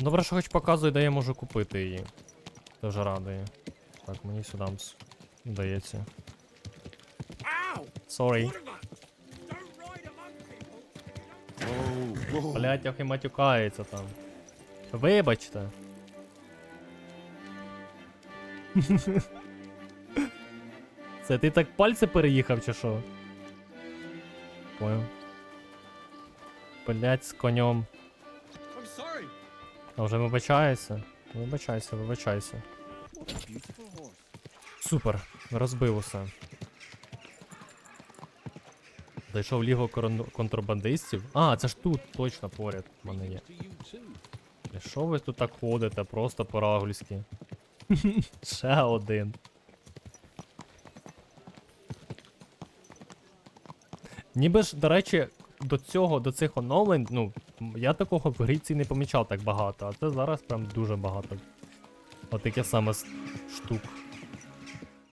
Добре, що хоч показує, де я можу купити її. Це вже радує. Так, мені сюди вдається. Sorry. Блять, ох і матюкається там. Вибачте. Це ти так пальці переїхав чи що? Понял. Блять, з конем. I'm sorry. А вже вибачається? Вибачайся, вибачайся. Супер, розбив усе. Зайшов в лігу контрабандистів. А, це ж тут точно поряд в мене є. І Що ви тут так ходите, просто по-рагульськи? Ще один. Ніби ж, до речі, до цього, до цих оновлень, ну, я такого в гріці не помічав так багато, а це зараз прям дуже багато. Отаке саме штук.